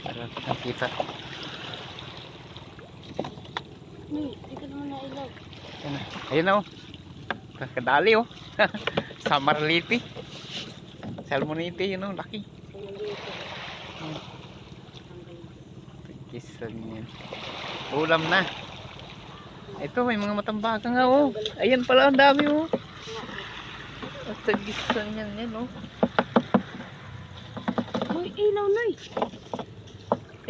Para nakita. Di ka naman nailaw. Ayan na. Na oh. Kakadali oh. Samarliti. Salmonite yun oh. Laki. Hmm. Kisan yan. Ulam na. Ito may mga matambakan nga oh. Ayan pala ang dami oh. At tagisan yan yan oh. Uy, ilaw na eh.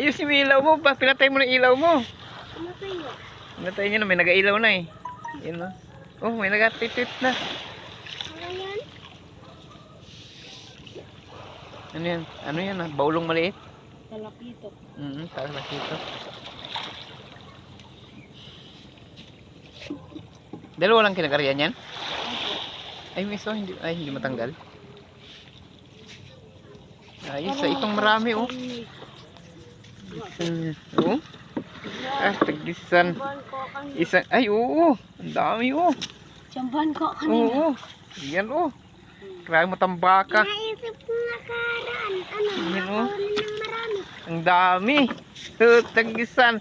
Ayos yung ilaw mo. Pa, pinatay mo na ilaw mo. Ano tayo? Pinatay niya na. May nag-ilaw na eh. Yan oh. Oh, may nag-titit na. Ano yan? Ano yan? Ano yan ah? Baulong maliit? Talapito. Mm, na dito. Dalawa lang kinakaryan yan? Ay, miso, hindi, ay, hindi matanggal. Ayos, sa itong marami, oh. Oh. Ah, kan. Isang, ay, oo. Ang dami, oh. Chamban ko kanina. Oo. Yan, oh. Grabe matambaka. Naisip ko na karaan. Ano? Yan, oh. Ang dami. Oh, tagisan.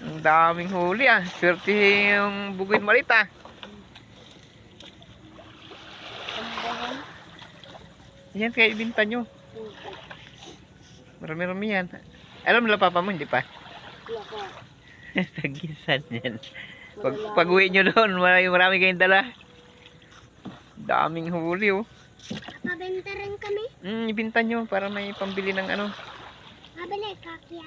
Ang daming huli, ah. Swerte yung buguin malit, ah. Yan, kaya ibinta nyo. Marami-rami yan. Alam nila papa mo, hindi pa? Wala ka. Tagisan yan. Pag, pag uwi nyo doon, marami, marami kayong dala. Daming huli, oh. Mabenta rin kami. Hmm, ibinta nyo para may pambili ng ano. Mabili, kakya.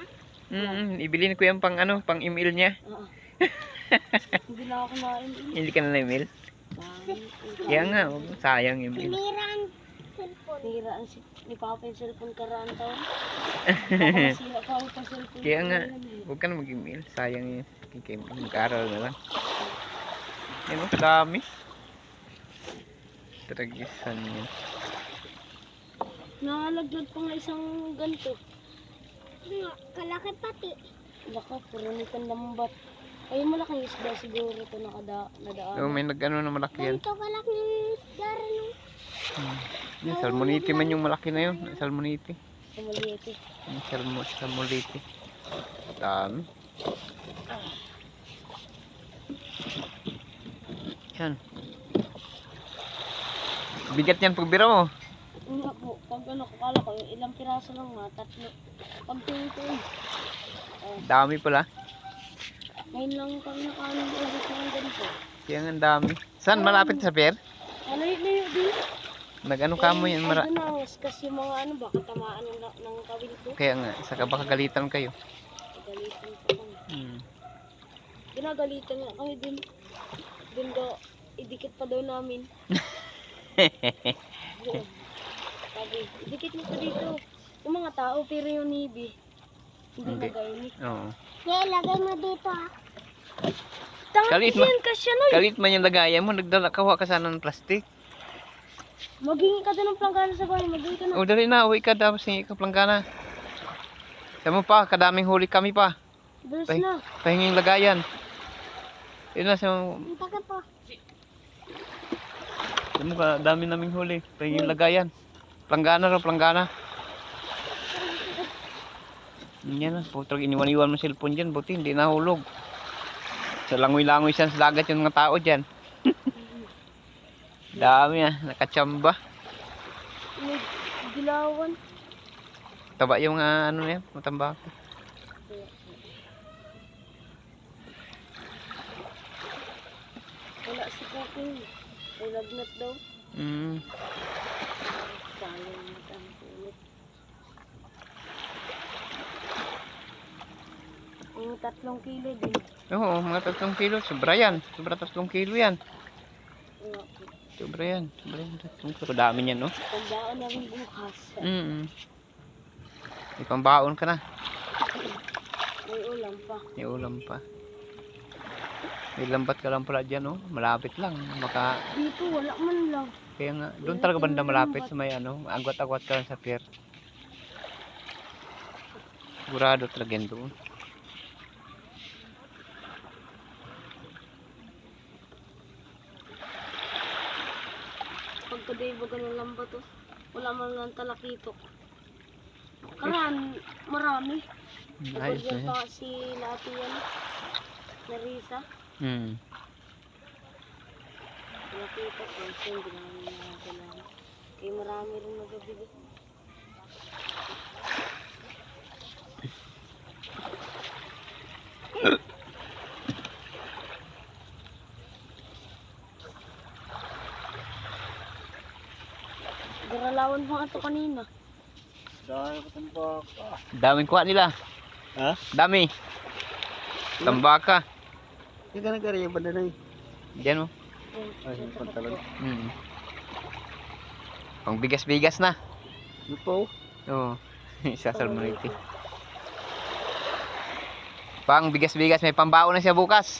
Hmm, ibilin ko yan pang ano, pang email niya. Oo. Hindi na ako nain. Hindi ka na na-email. Kaya nga, sayang yung email. Sinira ang cellphone. Sinira ang si- ni Papa yung cellphone karaan taon. Nasira pa ako pa cellphone. Kaya nga, huwag ka na mag-email. Sayang yun. Mag-aral na lang. Yan, oh, dami. Tragisan yan. Nalaglag pa nga isang ganito. Kalaki pati. Laka, puro nitan lambat. Ay, malaking isda siguro ito nakada, nadaan. Oh, may nag-ano na malaki yan. Ganito kalaking isda rin. Hmm. Yan, salmonite man yung malaki na yun. Salmonite. Sa maliit eh. Yung salmo, salmonite. Dami. Yan. Bigat yan pag bira mo. Una po, pag ano, kakala ko, ilang piraso lang nga, tatlo. Pag tingin Dami pala. Ngayon lang kami nakaano ulit ng ganito. Kaya ang dami. Saan? Malapit sa pier? Ano yun na yun? Nag-ano ka mo yan? Mara Ay, dunangos, kasi mga ano, baka tamaan ng, ng kawil ko. Kaya nga, saka baka galitan kayo. Galitan pa kami. Hmm. Ginagalitan nga kami din. Din daw, idikit pa daw namin. Sabi, idikit mo pa dito. Yung mga tao, pero yung nibi, hindi Hindi. nagayos. Oo. Kaya lagay mo dito ah. Kalit mo. yan kasi ano Galit man yung lagayan mo, nagdala kawa ka sana ng plastic. Maghingi ka doon ng planggana sa bahay, maghingi ka na. O dali na, uwi ka dapat singi ka planggana. Mo pa, kadaming huli kami pa. Bilis Ay. na. Pahinging lagayan. Yun na, sabi mo, Punta ka pa. sabi mo ka, dami naming huli. Pahinging lagayan. Planggana raw, planggana. Yan na, putro, iniwan-iwan mo cellphone dyan, buti hindi nahulog. Sa langoy-langoy siya sa dagat yung mga tao dyan. Dami ah, nakachamba. May dilawan. Taba yung ah, ano na yan, matambako. Wala si Cooking. May lagnat daw. Mm. Sayang na ang ulit. Yung tatlong kilo din. Oo, mga tatlong kilo. Sobra yan. Sobra tatlong kilo yan. Sobra yan. Sobra yan. Tatlong kilo. Dami yan, no? Tandaan namin bukas. Mm May pambaon ka na. May ulam pa. May ulam pa. May lambat ka lang pala dyan, no? Malapit lang. Maka... Dito, wala man lang. Kaya nga, doon talaga banda malapit sa may ano, agwat-agwat ka lang sa pier. Sigurado talaga yan doon. Ganun lang ba to? Wala man lang talakitok. Karan, marami. Ayos na yan pa si Lati yan. Narisa. Hmm. Nakita ko. So, hindi namin nakakailangan. Eh, marami rin nagabigay. Mo ito kanina. Dahil ko tambak. Daming kuha nila. Ha? Dami. Tambaka. Hindi ka nagkariya ba na eh? Diyan mo. Ay, yung pantalon. Hmm. Pang bigas-bigas na. Ano po? Oo. Isasal mo na ito. Pang bigas-bigas, may pambao na siya bukas.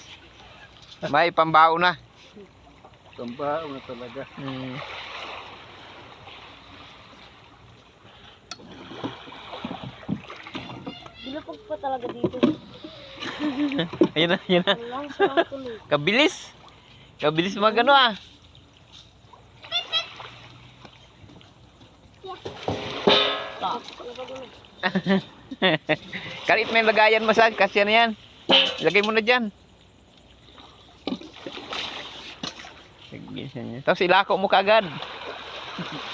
May pambao na. Tamba, ano talaga. Hmm. Bilapag pa talaga dito. Ayun na, ayun na. Kabilis. Kabilis mag ano ah. Kalit may lagayan mo sa kasi ano yan. Lagay mo na dyan. Tapos ilako mo kagad.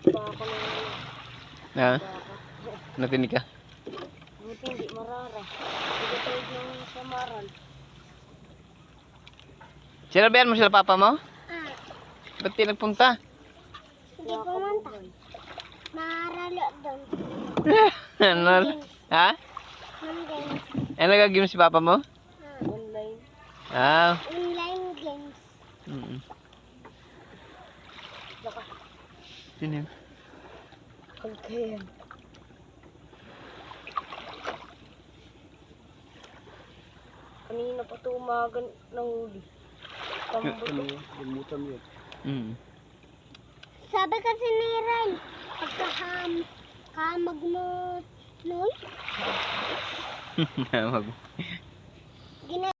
pa ako ng Ha? Natinig ka. Buti hindi marara. Hindi tayo ng samaran. Sinabihan mo sila papa mo? Ah, Ba't di nagpunta? hindi pumunta. Maralo doon. ano? Ha? Ng games. Ano nagagim si papa mo? Online. Ah. Online games. Mm. Baka. Sino yun? Okay. Kanina pa ito umaga ng huli. Ano yun? Limutan yun. Mm. Sabi kasi ni Ray, pagkaham, kamag mo nun, Mag- gina